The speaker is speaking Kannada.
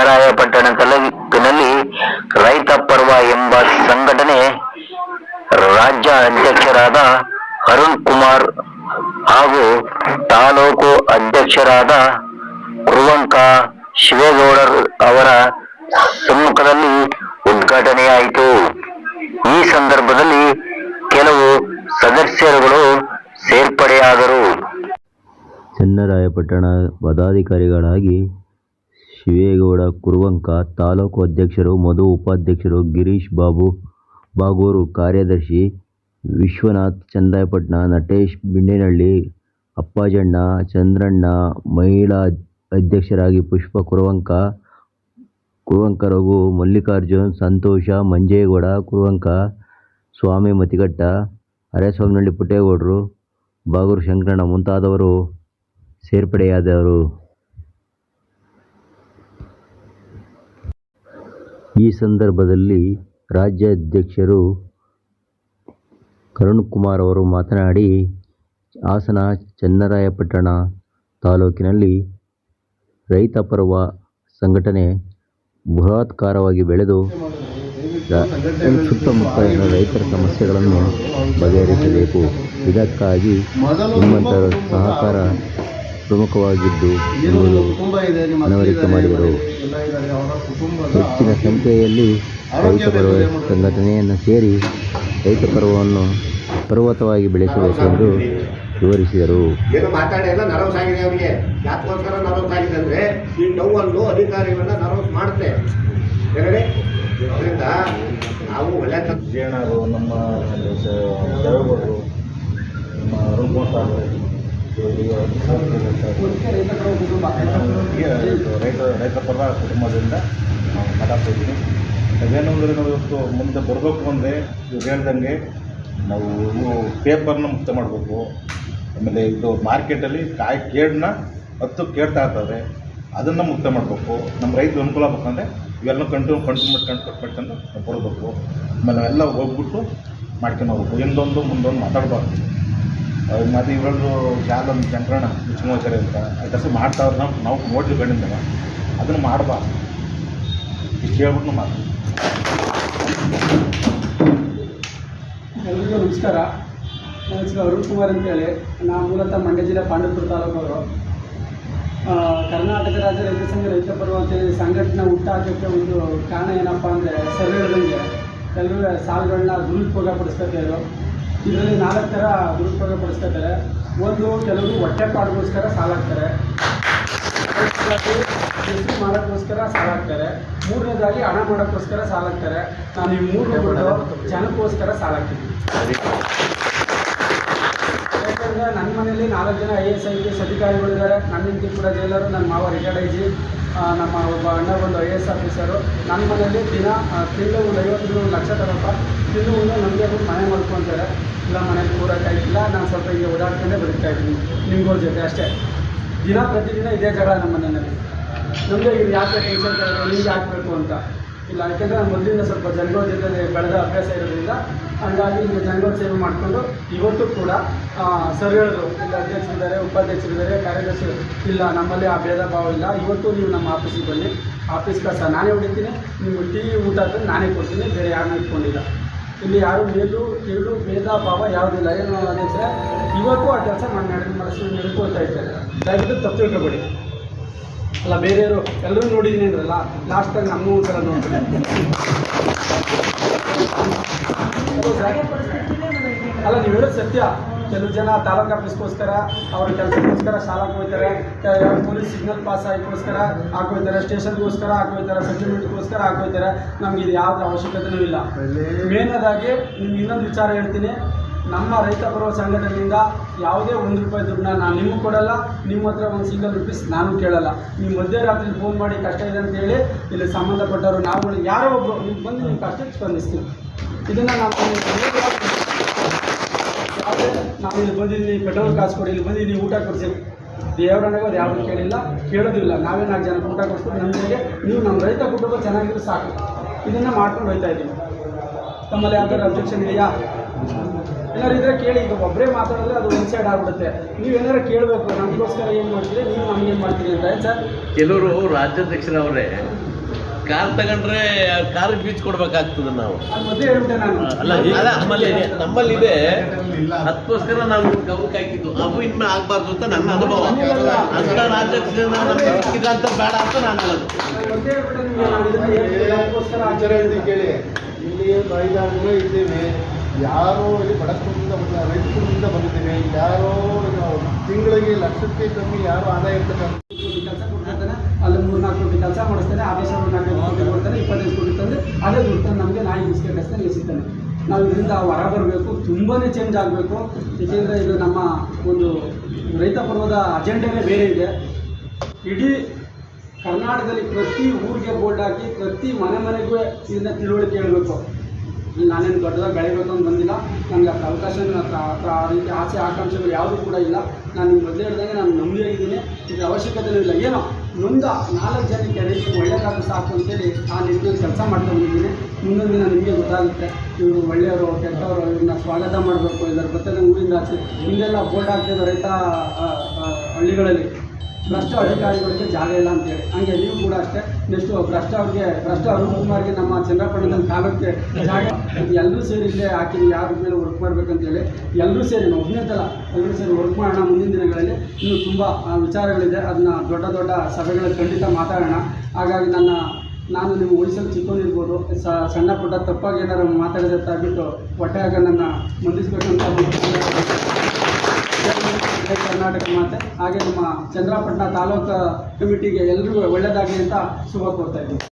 ಚನ್ನರಾಯಪಟ್ಟಣ ತಾಲೂಕಿನಲ್ಲಿ ರೈತ ಪರ್ವ ಎಂಬ ಸಂಘಟನೆ ರಾಜ್ಯ ಅಧ್ಯಕ್ಷರಾದ ಅರುಣ್ ಕುಮಾರ್ ಹಾಗೂ ತಾಲೂಕು ಅಧ್ಯಕ್ಷರಾದ ಕುರುವಂಕ ಶಿವೇಗೌಡರ್ ಅವರ ಸಮ್ಮುಖದಲ್ಲಿ ಉದ್ಘಾಟನೆಯಾಯಿತು. ಈ ಸಂದರ್ಭದಲ್ಲಿ ಕೆಲವು ಸದಸ್ಯರುಗಳು ಸೇರ್ಪಡೆಯಾದರು. ಚನ್ನರಾಯಪಟ್ಟಣ ಪದಾಧಿಕಾರಿಗಳಾಗಿ ಶಿವೇಗೌಡ ಕುರುವಂಕ, ತಾಲೂಕು ಅಧ್ಯಕ್ಷರು, ಮಧು ಉಪಾಧ್ಯಕ್ಷರು, ಗಿರೀಶ್ ಬಾಬು, ಬಾಗೂರು ಕಾರ್ಯದರ್ಶಿ ವಿಶ್ವನಾಥ್ ಚಂದಾಯಪಟ್ನ ನಟೇಶ್ ಬಿಂಡೇನಹಳ್ಳಿ ಅಪ್ಪಾಜಣ್ಣ, ಚಂದ್ರಣ್ಣ, ಮಹಿಳಾ ಅಧ್ಯಕ್ಷರಾಗಿ ಪುಷ್ಪ ಕುರುವಂಕ ಕುರುವಂಕ ರಘು, ಮಲ್ಲಿಕಾರ್ಜುನ್, ಸಂತೋಷ, ಮಂಜೇಗೌಡ, ಕುರುವಂಕ ಸ್ವಾಮಿ ಮತಿಘಟ್ಟ ಅರೆಸ್ವಾಮಿನಹಳ್ಳಿ ಪುಟ್ಟೇಗೌಡರು, ಬಾಗೂರು ಶಂಕರಣ್ಣ ಮುಂತಾದವರು ಸೇರ್ಪಡೆಯಾದವರು ಈ ಸಂದರ್ಭದಲ್ಲಿ ರಾಜ್ಯಾಧ್ಯಕ್ಷರು ಕರುಣ್ ಕುಮಾರ್ ಅವರು ಮಾತನಾಡಿ, ಹಾಸನ ಚನ್ನರಾಯಪಟ್ಟಣ ತಾಲೂಕಿನಲ್ಲಿ ರೈತ ಪರ್ವ ಸಂಘಟನೆ ಬೃಹತ್ಕಾರವಾಗಿ ಬೆಳೆದು, ರ- ಸುತ್ತಮುತ್ತ ರೈತರ ಸಮಸ್ಯೆಗಳನ್ನು ಬಗೆಹರಿಸಬೇಕು. ಇದಕ್ಕಾಗಿ ನಿಮ್ಮಂಥವರ ಸಹಕಾರ ಪ್ರಮುಖವಾಗಿದ್ದು ಎಂಬುದು ಮನವರಿಕೆ ಮಾಡಿದರು. ಹೆಚ್ಚಿನ ಸಂಖ್ಯೆಯಲ್ಲಿ ರೈತ ಪರ್ವ ಸಂಘಟನೆಯನ್ನು ಸೇರಿ ರೈತ ಪರ್ವವನ್ನು ಪರ್ವತವಾಗಿ ಬೆಳೆಸಬೇಕೆಂದು ವಿವರಿಸಿದರು. ಏನು ಮಾತಾಡಿಲ್ಲ ನರ್ವಸ್ ಆಗಿದೆ ಅವರಿಗೆ. ಯಾಕೋಸ್ಕರ ನರ್ವಸ್ ಆಗಿದೆ ಅಂದರೆ ಈ ನೋವನ್ನು ಅಧಿಕಾರಿಗಳನ್ನ ನರ್ವಸ್ ಮಾಡುತ್ತೆ. ಬೇರೆ ಅದರಿಂದ ನಾವು ಒಳ್ಳೆ ನಮ್ಮ ದೇವೇಗೌಡರು ನಮ್ಮ ಅರುಣ್ ಕುಮಾರ್ ರೈತ ರೈತ ಪರ ಕುಟುಂಬದಿಂದ ನಾವು ಅದೇನು ಅಂದರೆ ನಾವು ಇವತ್ತು ಮುಂದೆ ಬರಬೇಕು ಅಂದರೆ ಇವ್ರು ಹೇಳ್ದಂಗೆ ನಾವು ಪೇಪರ್ನ ಮುಕ್ತ ಮಾಡಬೇಕು ಆಮೇಲೆ ಇದು ಮಾರ್ಕೆಟಲ್ಲಿ ಕಾಯಿ ಕೇಡನ್ನ ಹತ್ತು ಕೇಳ್ತಾ ಇರ್ತಾರೆ ಅದನ್ನು ಮುಕ್ತ ಮಾಡಬೇಕು ನಮ್ಮ ರೈತರು ಅನುಕೂಲ ಆಗ್ಬೇಕಂದ್ರೆ ಇವೆಲ್ಲ ಕಂಟಿನ್ಯೂ ಕಂಟಿನ್ಯೂ ಕಂಟ್ರೋಲ್ ಮಾಡ್ಕೊಂಡು ನಾವು ಕೊಡಬೇಕು ಆಮೇಲೆ ನಾವೆಲ್ಲ ಹೋಗ್ಬಿಟ್ಟು ಮಾಡ್ಕೊಂಡು ಹೋಗ್ಬೇಕು ಹಿಂದೊಂದು ಮುಂದೊಂದು ಮಾತಾಡಬಾರ್ದು ಮತ್ತು ಇವರದ್ದು ಶಾಲೊಂದು ಚಂದ್ರಣ ಮುಚ್ಚುಮೋಚಾರಿ ಅಂತ. ಆ ಮಾಡ್ತಾವ್ರೆ ನಾವು ನಾವು ನೋಡಿದ್ವಿ ಕಣ್ಣಿಂದ ಅದನ್ನು ಮಾಡಬಾರ್ದು. ಇಷ್ಟು ಹೇಳ್ಬಿಟ್ಟು ಮಾತು ಎಲ್ರಿಗೂ ನಮಸ್ಕಾರ. ಹೆಸರು ಅರುಣ್ ಕುಮಾರ್ ಅಂತೇಳಿ. ನಾನು ಮೂಲತಃ ಮಂಡ್ಯ ಜಿಲ್ಲೆ ಪಾಂಡವಪುರ ತಾಲೂಕವರು. ಕರ್ನಾಟಕ ರಾಜ್ಯ ರೈತ ಸಂಘ ರೈತ ಪರ್ವ ಅಂತೇಳಿ ಸಂಘಟನೆ ಹುಟ್ಟಾಕೋಕ್ಕೆ ಒಂದು ಕಾರಣ ಏನಪ್ಪ ಅಂದರೆ ಸರ್ ಹೇಳ್ದಂಗೆ ಎಲ್ಲರೂ ಸಾಲಗಳನ್ನ ದುರುಪಯೋಗಪಡಿಸ್ಕೊತಾರೆ ಇದರಲ್ಲಿ ನಾಲ್ಕು ಥರ ಇದ್ದಾರೆ. ಒಂದು ಕೆಲವರು ಹೊಟ್ಟೆ ಪಾಡ್ಗೋಸ್ಕರ ಸಾಲ ಹಾಕ್ತಾರೆ ಮಾಡೋಕ್ಕೋಸ್ಕರ ಸಾಲ ಹಾಕ್ತಾರೆ ಮೂರನೇದಾಗಿ ಹಣ ಮಾಡೋಕ್ಕೋಸ್ಕರ ಸಾಲ ಹಾಕ್ತಾರೆ ನಾನು ಈ ಮೂರು ಜನಕ್ಕೋಸ್ಕರ ಸಾಲ ಹಾಕ್ತೀನಿ ಯಾಕಂದರೆ ನನ್ನ ಮನೆಯಲ್ಲಿ ನಾಲ್ಕು ಜನ I S I P S ಅಧಿಕಾರಿಗಳಿದ್ದಾರೆ ನನ್ನ ಹೆಂಡತಿ ಕೂಡ ಜೈಲರು ನನ್ನ ಮಾವ ರಿಟೈರ್ಡ್ ಐಜಿ ನಮ್ಮ ಒಬ್ಬ ಅಣ್ಣ ಒಂದು ಐ ಎ ಎಸ್ ಆಫೀಸರು ನನ್ನ ಮನೆಯಲ್ಲಿ ದಿನ ತಿಂಗಳು ಒಂದು ಐವತ್ತು ಲಕ್ಷ ತಗೊಪ್ಪ ತಿಂಗಳು ಒಂದು ನಮಗೆ ಅದು ಮನೆ ಮಾಡ್ಕೊತಾರೆ. ಇಲ್ಲ ಮನೇಲಿ ಕೂರೋಕ್ಕಾಗಿಲ್ಲ ನಾನು ಸ್ವಲ್ಪ ಈಗ ಓಡಾಡ್ಕೊಂಡೇ ಬದುಕ್ತಾ ಇದ್ದೀನಿ ನಿಮ್ಗಳ ಜೊತೆ ಅಷ್ಟೇ. ದಿನ ಪ್ರತಿದಿನ ಇದೇ ಜಗಳ ನಮ್ಮ ಮನೆಯಲ್ಲಿ. ನಮಗೆ ಇದು ಯಾಕೆ ಟೆನ್ಷನ್ ತಗೊಂಡು ನಿಮ್ಗೆ ಹಾಕಬೇಕು ಅಂತ. ಇಲ್ಲ. ಯಾಕೆಂದರೆ ನಾನು ಮೊದಲಿಂದ ಸ್ವಲ್ಪ ಜನಗಳ ಜೊತೆ ಬೆಳೆದ ಅಭ್ಯಾಸ ಇರೋದ್ರಿಂದ ಹಂಗಾಗಿ ಈಗ ಜನಗಳ ಸೇವೆ ಮಾಡಿಕೊಂಡು ಇವತ್ತು ಕೂಡ ಸರ್ಗಳು ಸರ್ ಹೇಳಿದ್ರು, ಇಲ್ಲ ಅಧ್ಯಕ್ಷರಿದ್ದಾರೆ ಉಪಾಧ್ಯಕ್ಷರಿದ್ದಾರೆ ಕಾರ್ಯದರ್ಶಿ ಇಲ್ಲ, ನಮ್ಮಲ್ಲಿ ಆ ಭೇದ ಭಾವ ಇಲ್ಲ. ಇವತ್ತು ನೀವು ನಮ್ಮ ಆಫೀಸಿಗೆ ಬನ್ನಿ. ಆಫೀಸ್ ಕೆಲಸ ನಾನೇ ಹೊಡಿತೀನಿ ನೀವು ಟೀ, ಊಟ ಅಂತ ನಾನೇ ಕೊಡ್ತೀನಿ. ಬೇರೆ ಯಾರನ್ನೂ ಇಟ್ಕೊಂಡಿಲ್ಲ. ಇಲ್ಲಿ ಯಾರು ಮೇಲು, ಕೇಳು, ಭೇದ, ಭಾವ ಯಾವುದಿಲ್ಲ. ಏನು ಅಧ್ಯಕ್ಷರೇ, ಇವತ್ತು ಆ ಕೆಲಸ ನಾನು ನಡೆದು ಮಾಡಿಸಿ ನಡ್ಕೊಳ್ತಾ ಇದ್ದಾರೆ ದಯವಿಟ್ಟು ತಪ್ಪು ಅಲ್ಲ, ಬೇರೆಯವರು ಎಲ್ಲರೂ ನೋಡಿದ್ದೀನಿ ಅಂದ್ರಲ್ಲ ಲಾಸ್ಟಾಗಿ ನಮ್ಮ ಒಂದ್ಸಲ ನೋಡ್ತೀನಿ. ಅಲ್ಲ, ನೀವು ಹೇಳೋದು ಸತ್ಯ. ಕೆಲವು ಜನ ತಾಲೂಕು ಆಫೀಸ್ಗೋಸ್ಕರ, ಅವ್ರ ಕೆಲಸಕ್ಕೋಸ್ಕರ ಶಾಲಾಕ್ಕೆ ಹೋಗ್ತಾರೆ. ಪೊಲೀಸ್ ಸಿಗ್ನಲ್ ಪಾಸ್ ಆಗೋಕ್ಕೋಸ್ಕರ ಹಾಕೋಯ್ತಾರೆ. ಸ್ಟೇಷನ್ಗೋಸ್ಕರ ಹಾಕೋಯ್ತಾರೆ. ಸೆಟಲ್ಮೆಂಟ್ಗೋಸ್ಕರ ಹಾಕೋಯ್ತಾರೆ. ನಮ್ಗೆ ಇದು ಯಾವುದೇ ಅವಶ್ಯಕತೆನೂ ಇಲ್ಲ. ಮೇನದಾಗಿ ನಿಮ್ಗೆ ಇನ್ನೊಂದು ವಿಚಾರ ಹೇಳ್ತೀನಿ. ನಮ್ಮ ರೈತ ಬರುವ ಸಂಘಟನೆಯಿಂದ ಯಾವುದೇ ಒಂದು ರೂಪಾಯಿ ದುಡ್ಡನ್ನ ನಾನು ನಿಮಗೆ ಕೊಡಲ್ಲ, ನಿಮ್ಮ ಹತ್ರ ಒಂದು ಸಿಂಗಲ್ ರುಪೀಸ್ ನಾನು ಕೇಳಲ್ಲ. ನೀವು ಮಧ್ಯರಾತ್ರಿ ಫೋನ್ ಮಾಡಿ ಕಷ್ಟ ಇದೆ ಅಂತ ಹೇಳಿ ಇಲ್ಲಿ ಸಂಬಂಧಪಟ್ಟವರು ನಾವು ಯಾರೋ ಒಬ್ಬರು ನೀವು ಬಂದು ನಿಮ್ಮ ಕಷ್ಟಕ್ಕೆ ಸ್ಪಂದಿಸ್ತೀವಿ. ಇದನ್ನು ನಾವು ನಾವು ಇಲ್ಲಿ ಬಂದಿದ್ದೀನಿ ಪೆಟ್ರೋಲ್ ಕಾಸು ಕೊಡಿ, ಇಲ್ಲಿ ಬಂದಿದ್ದೀನಿ ಊಟ ಕೊಡಿಸಿ. ದೇವರನ್ನಾಗ ಅದು ಯಾವುದು ಕೇಳಿಲ್ಲ, ಕೇಳೋದಿಲ್ಲ. ನಾವೇ ನಾಲ್ಕು ಜನಕ್ಕೆ ಊಟ ಕೊಡಿಸ್ಬಿಟ್ಟು ನಮ್ಮ ಜೊತೆಗೆ ನೀವು ನಮ್ಮ ರೈತ ಕುಟುಂಬ ಚೆನ್ನಾಗಿದ್ರೆ ಸಾಕು. ಇದನ್ನು ಮಾಡ್ಕೊಂಡು ಹೋಗ್ತಾ ಇದ್ದೀವಿ. ತಮ್ಮಲ್ಲಿ ಯಾವ್ದಾದ್ರು ಅಬ್ಜೆಕ್ಷನ್ ಇದೆಯಾ? ಏನಾದ್ರು ಇದ್ರೆ ಕೇಳಿ ಈಗ ಒಬ್ಬರೇ ಮಾತಾಡಿದ್ರೆ ಅದು ಒನ್ ಸೈಡ್ ಆಗ್ಬಿಡುತ್ತೆ. ನೀವು ಏನಾದ್ರು ಕೇಳಬೇಕು ನಮಗೋಸ್ಕರ ಏನು ಮಾಡ್ತೀರಿ ನೀವು ನಮ್ಗೇನು ಮಾಡ್ತೀರಿ ಅಂತ ಏನ್ ಸರ್ ಕೆಲವರು ರಾಜ್ಯಾಧ್ಯಕ್ಷರವರೇ ಕಾರ್ ತಗೊಂಡ್ರೆ ಕಾರ್ ಬೀಚ್ ಕೊಡ್ಬೇಕಾಗ್ತದೆ ನಾವು. ಅಲ್ಲ ನಮ್ಮಲ್ಲಿ ಇದೆ ನಮ್ಮಲ್ಲಿ ಇದೆ ಅದಕ್ಕೋಸ್ಕರ ನಾವು ಗಮನಕ್ಕೆ ಹಾಕಿದ್ದು. ಅವು ಇನ್ಮೇಲೆ ಆಗ್ಬಾರ್ದು ಅಂತ ನನ್ನ ಅನುಭವ. ಅಂತ ರಾಜ್ಯಾಧ್ಯಕ್ಷ ಅಂತ ಬೇಡ ಅಂತ ನಾನು ಹೇಳೋದು. ಕೇಳಿ. ಇಲ್ಲಿ ಇದ್ದೇವೆ. ಯಾರೋ ಇಲ್ಲಿ ಬಡ ಕುಟುಂಬದಿಂದ ಬಂದ ರೈತ ಕುಟುಂಬದಿಂದ ಬಂದಿದ್ದೇವೆ ಯಾರೋ ತಿಂಗಳಿಗೆ ಲಕ್ಷಕ್ಕೆ ಕಮ್ಮಿ ಯಾರು ಆದಾಯ ಇರ್ತಕ್ಕಂಥ ಕೆಲಸ ಕೊಡ್ತಾನೆ ಅಲ್ಲಿ ಮೂರು ನಾಲ್ಕು ಕೋಟಿ ಕೆಲಸ ಮಾಡಿಸ್ತಾನೆ ಆದೇಶ ನಾಲ್ಕು ಕೋಟಿ ಕೊಡ್ತಾನೆ, ಇಪ್ಪತ್ತೈದು ಕೋಟಿ ತಂದು ಅದೇ ದುಡ್ಡು ನಮಗೆ ನಾಯಿ ಬಿಸ್ಕೆಟ್ ಹಚ್ತಾನೆ ನಾವು ಇದರಿಂದ ಹೊರ ಬರಬೇಕು ತುಂಬಾ ಚೇಂಜ್ ಆಗಬೇಕು. ಏಕೆಂದರೆ ಇದು ನಮ್ಮ ಒಂದು ರೈತ ಪರ್ವದ ಅಜೆಂಡಾನೇ ಬೇರೆ ಇದೆ. ಇಡೀ ಕರ್ನಾಟಕದಲ್ಲಿ ಪ್ರತಿ ಊರಿಗೆ ಬೋರ್ಡ್ ಹಾಕಿ ಪ್ರತಿ ಮನೆ ಮನೆಗೂ ಇದನ್ನ ತಿಳುವಳಿಕೆ ಹೇಳಬೇಕು. ನಾನೇನು ದೊಡ್ಡದಾಗಿ ಬೆಳಿಬೇಕು ಅಂತ ಬಂದಿಲ್ಲ. ನನಗೆ ಅಷ್ಟು ಅವಕಾಶ ಆ ರೀತಿ ಆಸೆ ಆಕಾಂಕ್ಷೆಗಳು ಯಾವುದೂ ಕೂಡ ಇಲ್ಲ. ನಾನು ನಿಮ್ಗೆ ಮೊದಲೇ ಹೇಳಿದಂಗೆ ನಾನು ನಂಬಿಯಾಗಿದ್ದೀನಿ ಇದರ ಅವಶ್ಯಕತೆ ಇಲ್ಲ. ಏನೋ ನೊಂದ ನಾಲ್ಕು ಜನಕ್ಕೆ ರೈತರು ಒಳ್ಳೆಯದಾಗಿ ಸಾಕು ಅಂತೇಳಿ ಆ ನಿಟ್ಟಿನಲ್ಲಿ ಕೆಲಸ ಮಾಡ್ತಾ ಬಂದಿದ್ದೀನಿ. ಮುಂದೊಂದು ದಿನ ನಿಮಗೆ ಗೊತ್ತಾಗುತ್ತೆ. ಇವರು ಒಳ್ಳೆಯವರು ಕೆಟ್ಟವರು ಇವ್ರನ್ನ ಸ್ವಾಗತ ಮಾಡಬೇಕು. ಇದರ ಬರ್ತದೆ ಊರಿಂದ ಆಚೆ ಹಿಂದೆಲ್ಲ ಬೋರ್ಡ್ ಹಾಕ್ತಿದ್ದ ರೈತ ಆ, ಆ, ಹಳ್ಳಿಗಳಲ್ಲಿ. ಭ್ರಷ್ಟ ಅಧಿಕಾರಿಗಳಿಗೆ ಜಾಗ ಇಲ್ಲ ಅಂತೇಳಿ ಹಂಗೆ ನೀವು ಕೂಡ ಅಷ್ಟೇ, ನೆಕ್ಸ್ಟ್ ಭ್ರಷ್ಟ ಅವ್ರಿಗೆ, ಭ್ರಷ್ಟ ಅರುಣ್ ನಮ್ಮ ಚಂದ್ರಪಟ್ಟಣದಲ್ಲಿ ಕಾಲಕ್ಕೆ ಜಾಗ ಎಲ್ಲರೂ ಸೇರಿ ಇಲ್ಲೇ ಹಾಕಿ ಯಾರ ಮೇಲೆ ವರ್ಕ್ ಮಾಡ್ಬೇಕಂತೇಳಿ ಎಲ್ಲರೂ ಸೇರಿ ನಾವು ಒಬ್ಬನೇದಲ್ಲ ಎಲ್ಲರೂ ಸೇರಿ ವರ್ಕ್ ಮಾಡೋಣ ಮುಂದಿನ ದಿನಗಳಲ್ಲಿ. ಇನ್ನೂ ತುಂಬ ವಿಚಾರಗಳಿದೆ. ಅದನ್ನ ದೊಡ್ಡ ದೊಡ್ಡ ಸಭೆಗಳಲ್ಲಿ ಖಂಡಿತ ಮಾತಾಡೋಣ. ಹಾಗಾಗಿ ನನ್ನ, ನಾನು ನಿಮ್ಮ ಉಳಿಸಲು ಚಿಕ್ಕವನಿರ್ಬೋದು ಸ, ಸಣ್ಣ ಪುಟ್ಟ ತಪ್ಪಾಗಿ ಏನಾರು ಮಾತಾಡಿದ್ರೆ ಅಂತ ಬಿಟ್ಟು ಹೊಟ್ಟೆಯಾಗ ನನ್ನ ಮಂದಿಸ್ಬೇಕಂತ ಕರ್ನಾಟಕ ಮಾತೆ ಹಾಗೆ ನಮ್ಮ ಚಂದ್ರಪಟ್ಟಣ ತಾಲೂಕು ಕಮಿಟಿಗೆ ಎಲ್ರಿಗೂ ಒಳ್ಳೆಯದಾಗಲಿ ಅಂತ ಶುಭ ಕೋರ್ತಾ ಇದ್ದೀನಿ.